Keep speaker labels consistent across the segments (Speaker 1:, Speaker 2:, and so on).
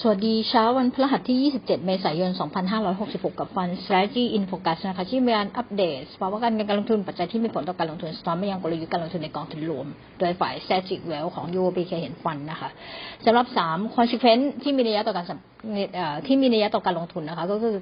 Speaker 1: สวัสดีเช้าวันพฤหัสที่ 27 เมษายน 2566 กับฟัน Strategy in Focus นะคะที่มีการอัปเดตภาวะการเงินการลงทุนปัจจัยที่มีผลต่อการลงทุนสตอนไปยังกลยุทธ์การลงทุนในกองทุนรวม โดยฝ่าย Strategic Wealth ของ UOB เคเห็นฟันนะคะสำหรับ 3 Consequence ที่มีนัยยะต่อการที่มีนัยยะต่อการลงทุนนะคะ ก็คือ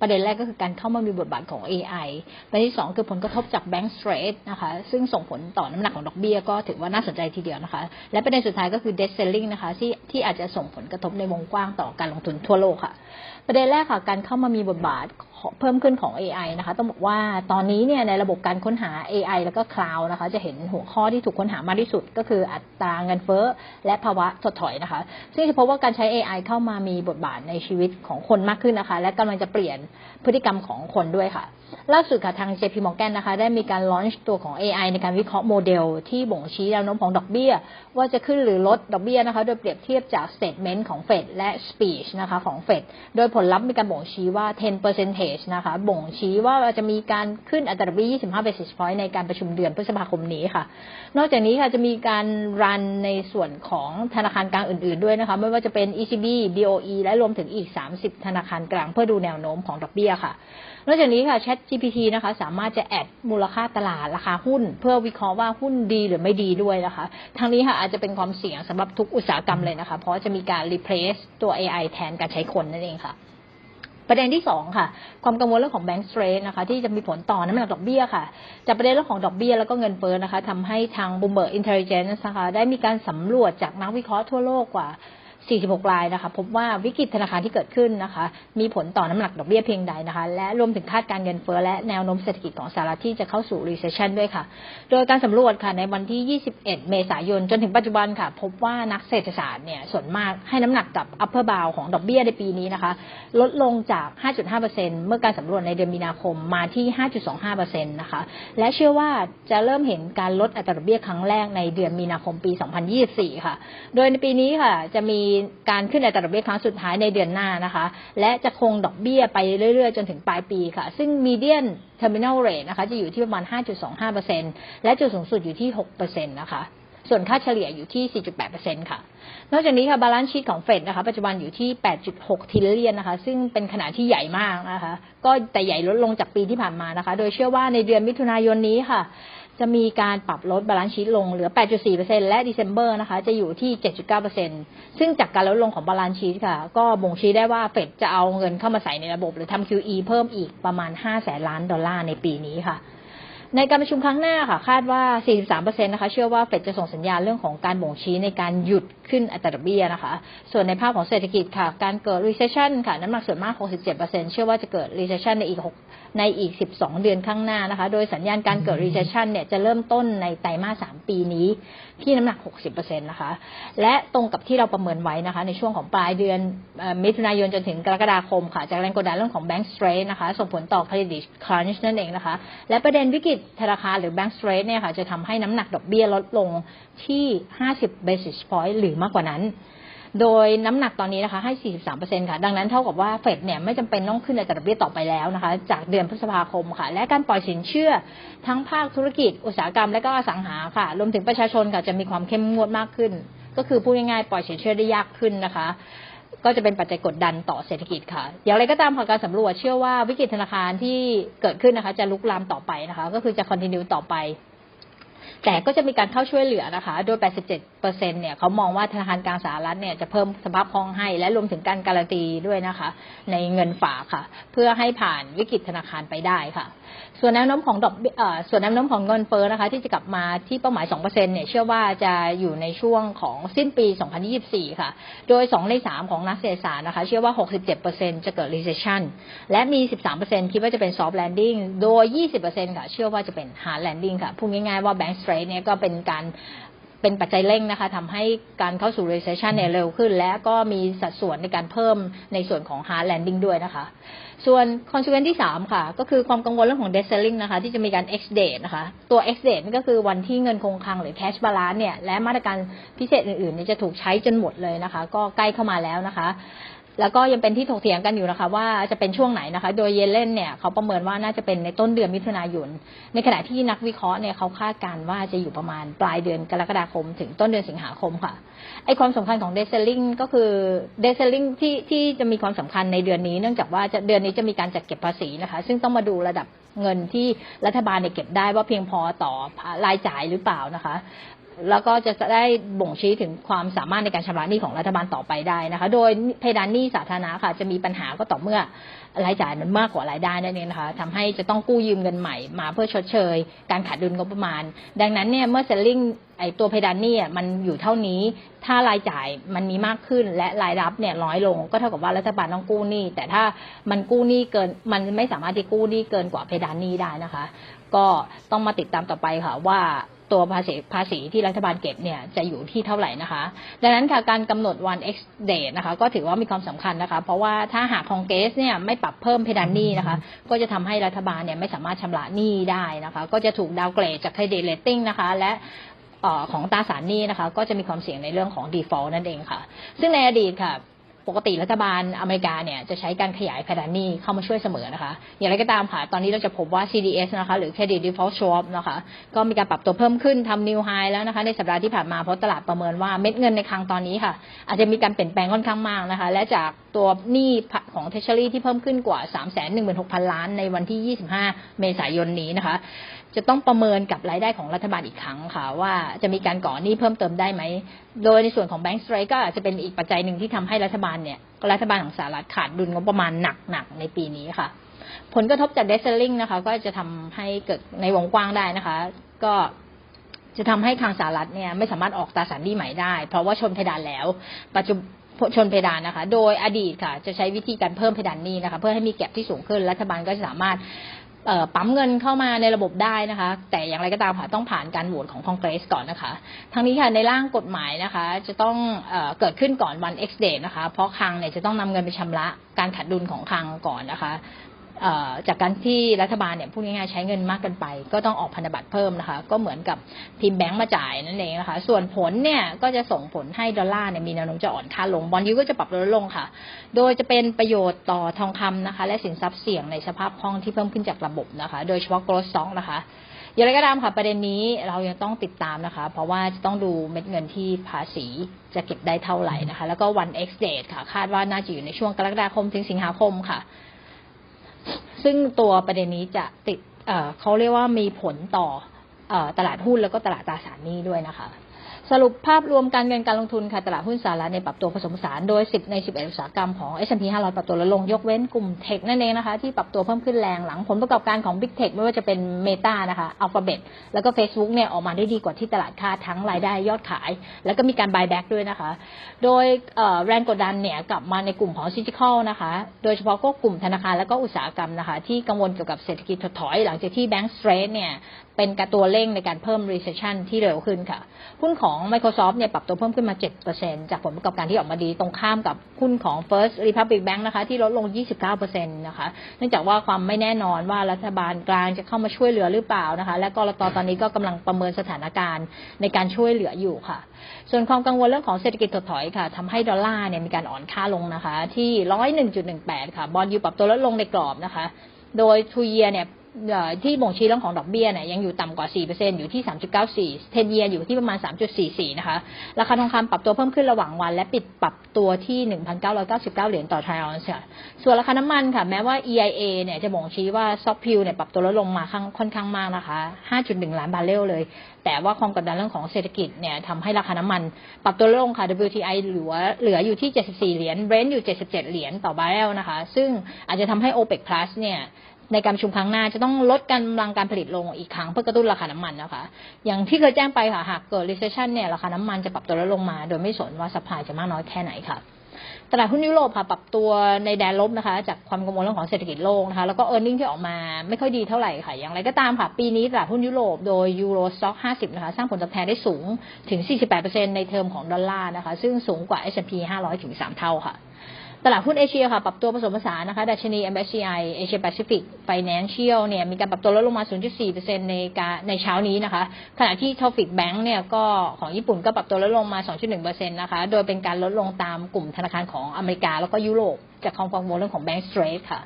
Speaker 1: ประเด็นแรกก็คือการเข้ามามีบทบาทของ AI ประเด็นที่ 2 คือผลกระทบจากแบงก์สเตรทนะคะซึ่งส่งผลต่อน้ำหนักของดอกเบี้ยก็ถือว่าน่าสนใจทีเดียวนะคะ และประเด็นสุดท้ายก็คือ debt selling นะคะที่ที่อาจจะส่งผลกระทบในวงกว้างต่อการลงทุนทั่วโลกค่ะ ประเด็นแรกค่ะการเข้ามามีบทบาทเพิ่มขึ้นของ AI นะคะ ต้องบอกว่าตอนนี้เนี่ยในระบบการค้นหา AI แล้วก็ Cloud นะคะ จะเห็นหัวข้อที่ถูกค้นหามากที่สุด ก็คืออัตราเงินเฟ้อและภาวะถดถอยนะคะ ซึ่งจะพบว่าการใช้ AI เข้ามามีบทบาทในชีวิตของคนมากขึ้นนะคะ และกำลังจะเปลี่ยนพฤติกรรมของคนด้วยค่ะ ล่าสุดค่ะทาง JP Morgan นะคะ ได้มีการลอนช์ตัวของ AI ในการวิเคราะห์โมเดล ที่บ่งชี้แนวโน้มของดอกเบี้ย ว่าจะขึ้นหรือลดดอกเบี้ยนะคะ โดยเปรียบเทียบจาก statement ของเฟดและ speech นะคะของเฟดโดยผลลัพธ์มีการบ่งชี้ว่า 10 percentage นะคะบ่งชี้ว่าจะมีการขึ้นอัตราดอกเบี้ย 25 basis point ในการประชุมเดือนพฤษภาคมนี้ค่ะ นอกจากนี้ค่ะจะมีการรันในส่วนของธนาคารกลางอื่น ๆด้วยนะคะไม่ว่าจะเป็น ECB BOE และรวมถึงอีก 30 ธนาคารกลางเพื่อดูแนวโน้มของดอกเบี้ยค่ะ นอกจากนี้ค่ะ Chat GPT นะคะ สามารถจะแอดมูลค่าตลาดราคาหุ้น เพื่อวิเคราะห์ว่าหุ้นดีหรือไม่ดีด้วยนะคะทางนี้ค่ะอาจจะเป็นความเสี่ยงสำหรับทุกอุตสาหกรรมเลยนะคะ เพราะจะมีการ replace ตัว AI แทนการใช้คนนั่นเองค่ะประเด็นที่สองค่ะ ความกังวลเรื่องของ bank straight นะคะ ที่จะมีผลต่อน้ำหนักดอกเบี้ยค่ะ จากประเด็นเรื่องของดอกเบี้ยแล้วก็เงินเฟ้อนะคะทำให้ทาง Bloomberg Intelligence นะคะได้มีการสำรวจจากนักวิเคราะห์ทั่วโลกกว่า 46 รายนะคะ พบว่าวิกฤตธนาคารที่เกิดขึ้นนะคะ มีผลต่อน้ำหนักดอกเบี้ยเพียงใดนะคะ และรวมถึงคาดการเงินเฟ้อและแนวโน้มเศรษฐกิจของสหรัฐที่จะเข้าสู่ recession ด้วยค่ะ โดยการสำรวจค่ะในวันที่ 21 เมษายนจนถึงปัจจุบันค่ะ พบว่านักเศรษฐศาสตร์เนี่ยส่วนมากให้น้ำหนักกับ upper bound ของดอกเบี้ยในปีนี้นะคะ ลดลงจาก 5.5%เมื่อการสำรวจในเดือนมีนาคมมาที่ 5.25%นะคะ และเชื่อว่าจะเริ่มเห็นการลดอัตราดอกเบี้ยครั้งแรกในเดือนมีนาคมปี 2024 ค่ะ โดยในปีนี้ค่ะจะมีการขึ้นอัตราดอกเบี้ยครั้งสุดท้ายในเดือนหน้านะคะ และจะคงดอกเบี้ยไปเรื่อยๆ จนถึงปลายปีค่ะ ซึ่ง median terminal rate นะคะจะอยู่ที่ประมาณ 5.25%และจุดสูงสุดอยู่ที่ 6%นะคะส่วนค่าเฉลี่ยอยู่ที่ 4.8%ค่ะ นอกจากนี้ค่ะบาลานซ์ชีตของเฟดนะคะ ปัจจุบันอยู่ที่ 8.6ทิลเลียนนะคะ ซึ่งเป็นขนาดที่ใหญ่มากนะคะ ก็แต่ใหญ่ลดลงจากปีที่ผ่านมานะคะ โดยเชื่อว่าในเดือนมิถุนายนนี้ค่ะ จะมีการปรับลดบาลานซ์ชีตลงเหลือ 8.4%และ December นะคะ จะอยู่ที่ 7.9%ซึ่งจากการลดลงของบาลานซ์ชีตค่ะ ก็บ่งชี้ได้ว่าเฟดจะเอาเงินเข้ามาใส่ในระบบ หรือทำ QE เพิ่มอีกประมาณ 5 แสนล้านดอลลาร์ในปีนี้ค่ะ ในการประชุมครั้งหน้าค่ะ คาดว่า 43%นะคะเชื่อว่าเฟดจะส่งสัญญาณเรื่องของการบ่งชี้ในการหยุดขึ้นอัตราดอกเบี้ยนะคะ ส่วนในภาพของเศรษฐกิจค่ะ การเกิด recession ค่ะ น้ำหนักส่วนมาก 67%เชื่อว่าจะเกิด recession ในอีก 6 ในอีก 12 เดือนข้างหน้านะคะ โดยสัญญาณการเกิด recession เนี่ยจะเริ่มต้นในไตรมาส 3 ปีนี้ที่น้ำหนัก 60%นะคะ และตรงกับที่เราประเมินไว้นะคะ ในช่วงของปลายเดือนมิถุนายนจนถึงกรกฎาคมค่ะ จากแรงกดดันเรื่องของ bank strain นะคะ ส่งผลต่อ credit crunch นั่นเองนะคะ และประเด็นวิกฤตธนาคารหรือ bank straight เนี่ยค่ะจะทำให้น้ำหนักดอกเบี้ยลดลงที่ 50 basis point หรือมากกว่านั้น โดยน้ำหนักตอนนี้นะคะให้ 43%ค่ะ ดังนั้นเท่ากับว่าเฟดเนี่ยไม่จำเป็นต้องขึ้นอัตราดอกเบี้ยต่อไปแล้วนะคะ จากเดือนพฤษภาคมค่ะ และการปล่อยสินเชื่อทั้งภาคธุรกิจ อุตสาหกรรมและก็อสังหาค่ะ รวมถึงประชาชนค่ะจะมีความเข้มงวดมากขึ้น ก็คือพูดง่ายๆปล่อยสินเชื่อได้ยากขึ้นนะคะ ก็จะเป็นปัจจัยกดดันต่อเศรษฐกิจค่ะ อย่างไรก็ตามผลการสำรวจเชื่อว่าวิกฤตธนาคารที่เกิดขึ้นนะคะ จะลุกลามต่อไปนะคะ ก็คือจะคอนติเนียต่อไป แต่ก็จะมีการเข้าช่วยเหลือนะคะ โดย 87%เนี่ยเขามองว่าธนาคารกลางสหรัฐเนี่ยจะเพิ่มสภาพคล่องให้ และรวมถึงการการันตีด้วยนะคะ ในเงินฝากค่ะ เพื่อให้ผ่านวิกฤตธนาคารไปได้ค่ะ ส่วนแนวโน้มของดอกส่วนแนวโน้มของเงินเฟ้อนะคะ ที่จะกลับมาที่เป้าหมาย 2%เนี่ยเชื่อว่าจะอยู่ในช่วงของสิ้นปี 2024 ค่ะ โดย 2 ใน 3 ของนักเศรษฐศาสตร์นะคะ เชื่อว่า 67%จะเกิด recession และมี 13%คิดว่าจะเป็น soft landing โดย 20%ค่ะ เชื่อว่าจะเป็น hard landing ค่ะ พูดง่ายๆว่าแบง bank straight เนี่ยก็เป็นการเป็นปัจจัยเร่งนะคะทำให้การเข้าสู่ recession เนี่ยเร็วขึ้น และก็มีสัดส่วนในการเพิ่มในส่วนของ hard landing ด้วยนะคะ ส่วน consequence ที่ 3 ค่ะ ก็คือความกังวลเรื่องของ debt selling นะคะ ที่จะมีการ x date นะคะ ตัว x date นี่ก็คือวันที่เงินคงคลังหรือ cash balance เนี่ยและมาตรการพิเศษอื่นๆเนี่ยจะถูกใช้จนหมดเลยนะคะ ก็ใกล้เข้ามาแล้วนะคะ แล้วก็ยังเป็นที่ถกเถียงกันอยู่นะคะ ว่าจะเป็นช่วงไหนนะคะ โดยเยเลนเนี่ยเขาประเมินว่าน่าจะเป็นในต้นเดือนมิถุนายน ในขณะที่นักวิเคราะห์เนี่ยเขาคาดการณ์ว่าจะอยู่ประมาณปลายเดือนกรกฎาคม ถึงต้นเดือนสิงหาคมค่ะไอความสำคัญของเดซเซลลิงก็คือเดซเซลลิงที่ที่จะมีความสำคัญในเดือนนี้ เนื่องจากว่าจะเดือนนี้จะมีการจัดเก็บภาษีนะคะ ซึ่งต้องมาดูระดับเงินที่รัฐบาลเนี่ยเก็บได้ว่าเพียงพอต่อรายจ่ายหรือเปล่านะคะ แล้วก็จะได้บ่งชี้ถึงความสามารถในการชำระหนี้ของรัฐบาลต่อไปได้นะคะ โดยเพดานหนี้สาธารณะค่ะ จะมีปัญหาก็ต่อเมื่อรายจ่ายมันมากกว่ารายได้นั่นเองนะคะทำให้จะต้องกู้ยืมเงินใหม่มาเพื่อชดเชย การขาดดุลงบประมาณ ดังนั้นเนี่ยเมื่อเซลลิงไอตัวเพดานหนี้มันอยู่เท่านี้ ถ้ารายจ่ายมันมีมากขึ้นและรายรับเนี่ยน้อยลง ก็เท่ากับว่ารัฐบาลต้องกู้หนี้ แต่ถ้ามันกู้หนี้เกิน มันไม่สามารถที่กู้หนี้เกินกว่าเพดานหนี้ได้นะคะ ก็ต้องมาติดตามต่อไปค่ะว่า ตัวภาษีภาษีที่รัฐบาลเก็บเนี่ยจะอยู่ที่เท่าไหร่นะคะ ดังนั้นค่ะการกำหนดวัน X date นะคะ ก็ถือว่ามีความสำคัญนะคะ เพราะว่าถ้าหากคองเกสเนี่ยไม่ปรับเพิ่มเพดานหนี้นะคะ ก็จะทำให้รัฐบาลเนี่ยไม่สามารถชำระหนี้ได้นะคะ ก็จะถูกดาวเกรดจากเครดิตเรตติ้งนะคะ และของตราสารหนี้นะคะ ก็จะมีความเสี่ยงในเรื่องของ default นั่นเองค่ะ ซึ่งในอดีตค่ะ ปกติรัฐบาลอเมริกาเนี่ยจะใช้การขยายเพดานหนี้เข้ามาช่วยเสมอนะคะ อย่างไรก็ตามค่ะ ตอนนี้เราจะพบว่า CDS นะคะ หรือ Credit Default Swap นะคะ ก็มีการปรับตัวเพิ่มขึ้นทำ new high แล้วนะคะ ในสัปดาห์ที่ผ่านมา เพราะตลาดประเมินว่าเม็ดเงินในคลังตอนนี้ค่ะ อาจจะมีการเปลี่ยนแปลงค่อนข้างมากนะคะ และจากตัวหนี้ของ Treasury ที่เพิ่มขึ้นกว่า 316,000 ล้านในวันที่ 25 เมษายนนี้นะคะ จะต้องประเมินกับรายได้ของรัฐบาลอีกครั้งค่ะ ว่าจะมีการก่อหนี้เพิ่มเติมได้ไหม โดยในส่วนของ Bank Strike ก็อาจจะเป็นอีกปัจจัยหนึ่งที่ทำให้รัฐบาลเนี่ยรัฐบาลของสหรัฐขาดดุลงบประมาณหนักๆในปีนี้ค่ะ ผลกระทบจากเดซเซลลิงนะคะ ก็จะทำให้เกิดในวงกว้างได้นะคะ ก็จะทำให้ทางสหรัฐเนี่ยไม่สามารถออกตราสารหนี้ใหม่ได้ เพราะว่าชนเพดานแล้ว ปัจจุชนเพดานนะคะ โดยอดีตค่ะ จะใช้วิธีการเพิ่มเพดานหนี้นะคะ เพื่อให้มีแก็บที่สูงขึ้น รัฐบาลก็จะสามารถ ปั๊มเงินเข้ามาในระบบได้นะคะ แต่อย่างไรก็ตามค่ะต้องผ่านการโหวตของคอนเกรสก่อนนะคะ ทั้งนี้ค่ะในร่างกฎหมายนะคะ จะต้องเอเกิดขึ้นก่อนวัน X date นะคะ เพราะคลังเนี่ยจะต้องนำเงินไปชำระการขาดดุลของคลังก่อนนะคะ จากการที่รัฐบาลเนี่ยพูดง่ายๆใช้เงินมากเกินไป ก็ต้องออกพันธบัตรเพิ่มนะคะ ก็เหมือนกับพิมพ์แบงก์มาจ่ายนั่นเองนะคะ ส่วนผลเนี่ยก็จะส่งผลให้ดอลลาร์เนี่ยมีแนวโน้มจะอ่อนค่าลงบอลยูก็จะปรับลดลงค่ะ โดยจะเป็นประโยชน์ต่อทองคำนะคะ และสินทรัพย์เสี่ยงในสภาพคล่องที่เพิ่มขึ้นจากระบบนะคะ โดยเฉพาะ growth stock นะคะอย่างไรก็ตามค่ะประเด็นนี้เรายังต้องติดตามนะคะ เพราะว่าจะต้องดูเม็ดเงินที่ภาษีจะเก็บได้เท่าไหร่นะคะ แล้วก็วัน X date ค่ะ คาดว่าน่าจะอยู่ในช่วงกรกฎาคมถึงสิงหาคมค่ะ ซึ่งตัวประเด็นนี้จะติดเขาเรียกว่ามีผลต่อตลาดหุ้นแล้วก็ตลาดตราสารหนี้ด้วยนะคะ สรุปภาพรวมการเงินการลงทุนค่ะตลาดหุ้นสหรัฐในปรับตัวผสมผสานโดย 10 ใน 11 อุตสาหกรรมของ S&P 500 ปรับตัวลดลงยกเว้นกลุ่มเทคนั่นเองนะคะ ที่ปรับตัวเพิ่มขึ้นแรงหลังผลประกอบการของ Big Tech ไม่ว่าจะเป็น Meta นะคะ Alphabet แล้วก็ Facebook เนี่ยออกมาได้ดีกว่าที่ตลาดคาดทั้งรายได้ยอดขาย แล้วก็มีการ buyback ด้วยนะคะ โดยแรงกดดันเนี่ยกลับมาในกลุ่มของ Cyclical นะคะ โดยเฉพาะก็กลุ่มธนาคารแล้วก็อุตสาหกรรมนะคะ ที่กังวลเกี่ยวกับเศรษฐกิจถดถอย หลังจากที่ Bank Straight เนี่ยเป็นการตัวเร่งในการเพิ่ม recession ที่เร็วขึ้นค่ะหุ้นของ Microsoft เนี่ยปรับตัวเพิ่มขึ้นมา 7%จากผลประกอบการที่ออกมาดีตรงข้ามกับหุ้นของ First Republic Bank นะคะ ที่ลดลง 29%นะคะ เนื่องจากว่าความไม่แน่นอนว่ารัฐบาลกลางจะเข้ามาช่วยเหลือหรือเปล่านะคะ และกรตตอนนี้ก็กำลังประเมินสถานการณ์ในการช่วยเหลืออยู่ค่ะ ส่วนความกังวลเรื่องของเศรษฐกิจถดถอยค่ะทำให้ดอลลาร์เนี่ยมีการอ่อนค่าลงนะคะ ที่ 101.18 ค่ะ บอลยูปรับตัวลดลงในกรอบนะคะ โดยทูเยียเนี่ย ที่บ่งชี้เรื่องของดอกเบี้ยเนี่ยยังอยู่ต่ำกว่า 4%อยู่ที่ 3.94 10 year อยู่ที่ประมาณ 3.44 นะคะ ราคาทองคำปรับตัวเพิ่มขึ้นระหว่างวัน และปิดปรับตัวที่ 1,999 เหรียญต่อทรัลล์ค่ะ ส่วนราคาน้ำมันค่ะ แม้ว่า EIA เนี่ยจะบ่งชี้ว่าซอกพิวเนี่ยปรับตัวลดลงมาค่อนข้างมากนะคะ 5.1 ล้านบาร์เรลเลย แต่ว่าความกดดันเรื่องของเศรษฐกิจเนี่ยทำให้ราคาน้ำมัน ปรับตัวลงค่ะ WTI เหลือเหลืออยู่ที่ 74 เหรียญ Brent อยู่ 77 เหรียญต่อบาร์เรลนะคะ ซึ่งอาจจะทำให้ OPEC Plus เนี่ย ในการประชุมครั้งหน้าจะต้องลดกำลังการผลิตลงอีกครั้งเพื่อกระตุ้นราคาน้ำมันนะคะ อย่างที่เคยแจ้งไปค่ะหากเกิด recession เนี่ยราคาน้ำมันจะปรับตัวลดลงมา โดยไม่สนว่าสัพพายจะมากน้อยแค่ไหนค่ะตลาดหุ้นยุโรปค่ะปรับตัวในแดนลบนะคะ จากความกังวลเรื่องของเศรษฐกิจโลกนะคะ แล้วก็เออร์เน็งที่ออกมาไม่ค่อยดีเท่าไหร่ค่ะ อย่างไรก็ตามค่ะ ปีนี้ตลาดหุ้นยุโรปโดยยูโรสต็อก50 นะคะ สร้างผลตอบแทนได้สูงถึง 48%ในเทอมของดอลลาร์นะคะ ซึ่งสูงกว่า S&P 500 ถึง 3 เท่าค่ะ ตลาดหุ้นเอเชียค่ะ ปรับตัวผสมผสานนะคะดัชนี MSCI Asia Pacific Financial เนี่ยมีการปรับตัวลดลงมา 0.4%ในการในเช้านี้นะคะ ขณะที่ Topic Bank เนี่ยก็ของญี่ปุ่นก็ปรับตัวลดลงมา 2.1%นะคะ โดยเป็นการลดลงตามกลุ่มธนาคารของอเมริกาแล้วก็ยุโรปจากความกังวลเรื่องของ Bank Straight ค่ะ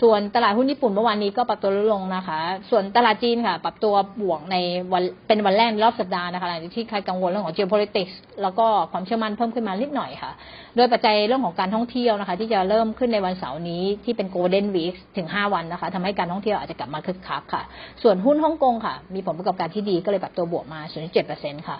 Speaker 1: ส่วนตลาดหุ้นญี่ปุ่นเมื่อวานนี้ก็ปรับตัวลดลงนะคะ ส่วนตลาดจีนค่ะ ปรับตัวบวกในวันเป็นวันแรกรอบสัปดาห์นะคะหลังจากที่ใครกังวลเรื่องของ geopolitics แล้วก็ความเชื่อมั่นเพิ่มขึ้นมานิดหน่อยค่ะ โดยปัจจัยเรื่องของการท่องเที่ยวนะคะ ที่จะเริ่มขึ้นในวันเสาร์นี้ที่เป็น Golden Week ถึง 5 วันนะคะทำให้การท่องเที่ยวอาจจะกลับมาคึกคักค่ะ ส่วนหุ้นฮ่องกงค่ะ มีผลประกอบการที่ดีก็เลยปรับตัวบวกมา 0.7%ค่ะ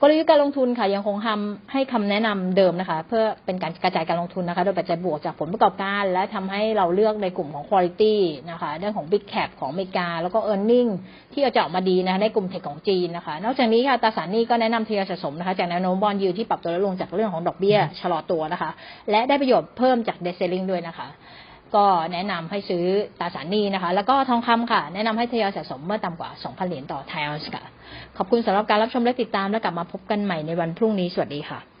Speaker 1: กลยุทธ์การลงทุนค่ะยังคงทำให้คำแนะนำเดิมนะคะ เพื่อเป็นการกระจายการลงทุนนะคะ โดยปัจจัยบวกจากผลประกอบการ และทำให้เราเลือกในกลุ่มของ quality นะคะเรื่องของ big cap ของอเมริกา แล้วก็ earning ที่จะออกมาดีนะคะในกลุ่มเทคของจีนนะคะ นอกจากนี้ค่ะตราสารหนี้ก็แนะนำทยอยสะสมนะคะจากแนวโน้มบอลยูที่ปรับตัวลดลงจากเรื่องของดอกเบี้ยชะลอตัวนะคะ และได้ประโยชน์เพิ่มจาก debt ceiling ด้วยนะคะ ก็แนะนำให้ซื้อตราสารหนี้นะคะ แล้วก็ทองคำค่ะ แนะนำให้ทยอยสะสมเมื่อต่ำกว่า 2,000 เหรียญต่อไทออนส์ค่ะ ขอบคุณสำหรับการรับชมและติดตาม และกลับมาพบกันใหม่ในวันพรุ่งนี้ สวัสดีค่ะ